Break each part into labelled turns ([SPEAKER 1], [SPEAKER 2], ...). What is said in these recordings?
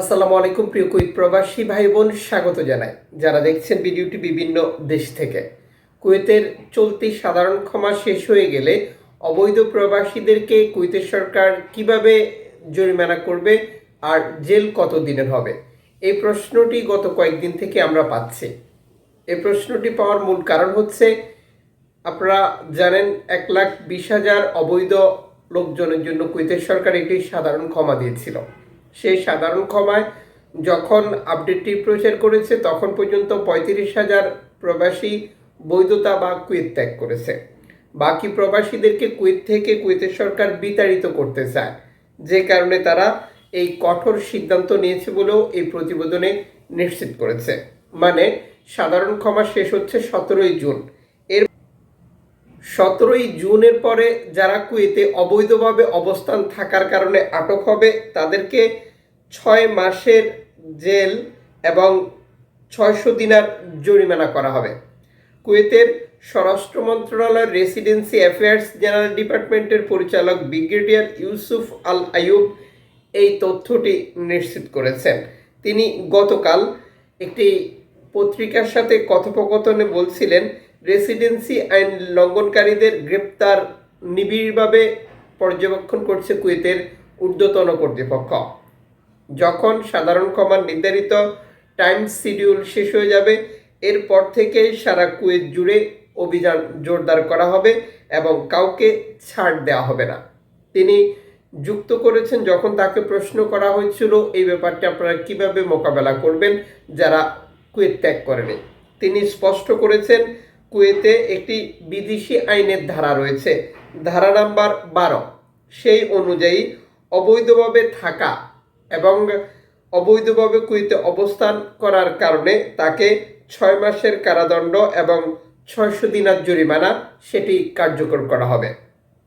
[SPEAKER 1] আসসালামু আলাইকুম, প্রিয় কুইত প্রবাসী ভাই বোন স্বাগত জানাই। যারা দেখছেন ভিডিওটি বিভিন্ন দেশ থেকে। কুয়েতের চলতি সাধারণ ক্ষমা শেষ হয়ে গেলে অবৈধ প্রবাসীদেরকে কুয়েতের সরকার কীভাবে জরিমানা করবে আর জেল কত দিনের হবে? এই প্রশ্নটি গত কয়েকদিন থেকে আমরা পাচ্ছি। এই প্রশ্নটি পাওয়ার মূল কারণ হচ্ছে, আপনারা জানেন, এক লাখ বিশ হাজার অবৈধ লোকজনের জন্য কুয়েতের সরকার একটি সাধারণ ক্ষমা দিয়েছিল। সেই সাধারণ ক্ষমায় যখন আপডেটটি প্রচার করেছে, তখন পর্যন্ত পঁয়ত্রিশ হাজার প্রবাসী বৈধতা বা কুয়েত ত্যাগ করেছে। বাকি প্রবাসীদেরকে কুয়েত থেকে কুয়েতের সরকার বিতাড়িত করতে চায়। যে কারণে তারা এই কঠোর সিদ্ধান্ত নিয়েছে বলেও এই প্রতিবেদনে নিশ্চিত করেছে। মানে সাধারণ ক্ষমা শেষ হচ্ছে সতেরোই জুন। সতেরোই জুনের পরে যারা কুয়েতে অবৈধভাবে অবস্থান থাকার কারণে আটক হবে, তাদেরকে ছয় মাসের জেল এবং ছয়শো দিনার জরিমানা করা হবে। কুয়েতের স্বরাষ্ট্র মন্ত্রণালয়ের রেসিডেন্সি অ্যাফেয়ার্স জেনারেল ডিপার্টমেন্টের পরিচালক ব্রিগেডিয়ার ইউসুফ আল আয়ুব এই তথ্যটি নিশ্চিত করেছেন। তিনি গতকাল একটি পত্রিকার সাথে কথোপকথনে বলছিলেন রেসিডেন্সি আইন লঙ্ঘনকারীদের গ্রেপ্তার নিবিড়ভাবে পর্যবেক্ষণ করছে কুয়েতের ঊর্ধ্বতন কর্তৃপক্ষ। যখন সাধারণ ক্ষমার নির্ধারিত টাইম শিডিউল শেষ হয়ে যাবে, এরপর থেকেই সারা কুয়েত জুড়ে অভিযান জোরদার করা হবে এবং কাউকে ছাড় দেওয়া হবে না। তিনি যুক্ত করেছেন যখন তাকে প্রশ্ন করা হয়েছিল, এই ব্যাপারটা আপনারা কীভাবে মোকাবেলা করবেন যারা কুয়েত ত্যাগ করেনি? তিনি স্পষ্ট করেছেন কুয়েতে একটি বিদেশি আইনের ধারা রয়েছে। ধারা নাম্বার বারো। সেই অনুযায়ী অবৈধভাবে থাকা এবং অবৈধভাবে কুয়েতে অবস্থান করার কারণে তাকে ছয় মাসের কারাদণ্ড এবং ছয়শো দিনার জরিমানা সেটি কার্যকর করা হবে।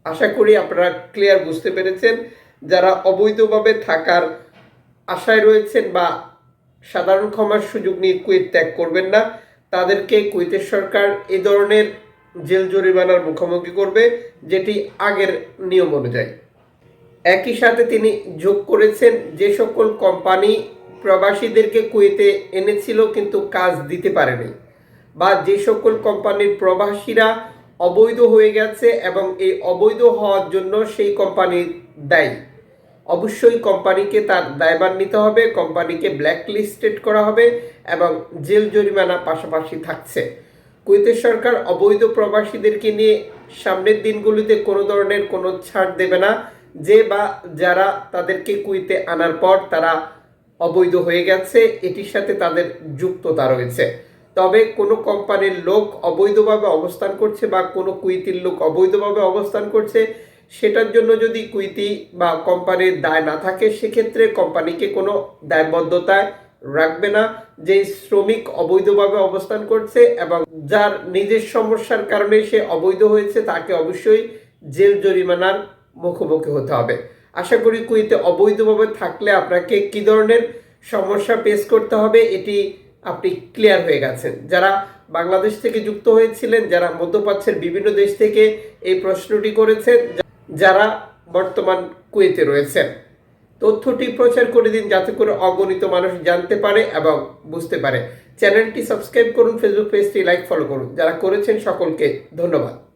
[SPEAKER 1] আশা করি আপনারা ক্লিয়ার বুঝতে পেরেছেন। যারা অবৈধভাবে থাকার আশায় রয়েছেন বা সাধারণ ক্ষমার সুযোগ নিয়ে কুয়েত ত্যাগ করবেন না তাদেরকে কুয়েতের সরকার এ ধরনের জেল জরিমানার মুখোমুখি করবে, যেটি আগের নিয়ম অনুযায়ী। একই সাথে তিনি যোগ করেছেন, যে সকল কোম্পানি প্রবাসীদেরকে কুয়েতে এনেছিল কিন্তু কাজ দিতে পারেনি, বা যে সকল কোম্পানির প্রবাসীরা অবৈধ হয়ে গেছে এবং এই অবৈধ হওয়ার জন্য সেই কোম্পানি দায়ী। অবশ্যই কোম্পানিকে তার দায়ভার নিতে হবে, কোম্পানিকে ব্ল্যাক লিস্টেড করা হবে এবং জেল জরিমানা পাশাপাশি থাকছে। কুয়েতের সরকার অবৈধ প্রবাসীদেরকে নিয়ে সামনের দিনগুলিতে কোনো ধরনের কোনো ছাড় দেবে না। যে বা যারা তাদেরকে কুইতে আনার পর তারা অবৈধ হয়ে গেছে, এটির সাথে তাদের যুক্ততা রয়েছে। তবে কোনো কোম্পানির লোক অবৈধভাবে অবস্থান করছে বা কোনো কুইতির লোক অবৈধভাবে অবস্থান করছে সেটার জন্য যদি কুইতি বা কোম্পানির দায় না থাকে, সেক্ষেত্রে কোম্পানিকে কোনো দায়বদ্ধতায় রাখবে না যে শ্রমিক অবৈধভাবে অবস্থান করছে এবং যার নিজের সমস্যার কারণে সে অবৈধ হয়েছে, তাকে অবশ্যই জেল জরিমানার মুখোমুখি হতে হবে। আশা করি কুইতে অবৈধভাবে থাকলে আপনাকে কি ধরনের সমস্যা পেশ করতে হবে, এটি আপনি ক্লিয়ার হয়ে গেছেন। যারা বাংলাদেশ থেকে যুক্ত হয়েছিলেন, যারা মধ্যপ্রাচ্যের বিভিন্ন দেশ থেকে এই প্রশ্নটি করেছেন যারা বর্তমান কুয়েতে রয়েছেন। তথ্যটি প্রচার করে দিন যাতে করে অগণিত মানুষ জানতে পারে এবং বুঝতে পারে। চ্যানেলটি সাবস্ক্রাইব করুন ফেসবুক পেজটি লাইক ফলো করুন। যারা করেছেন সকলকে ধন্যবাদ।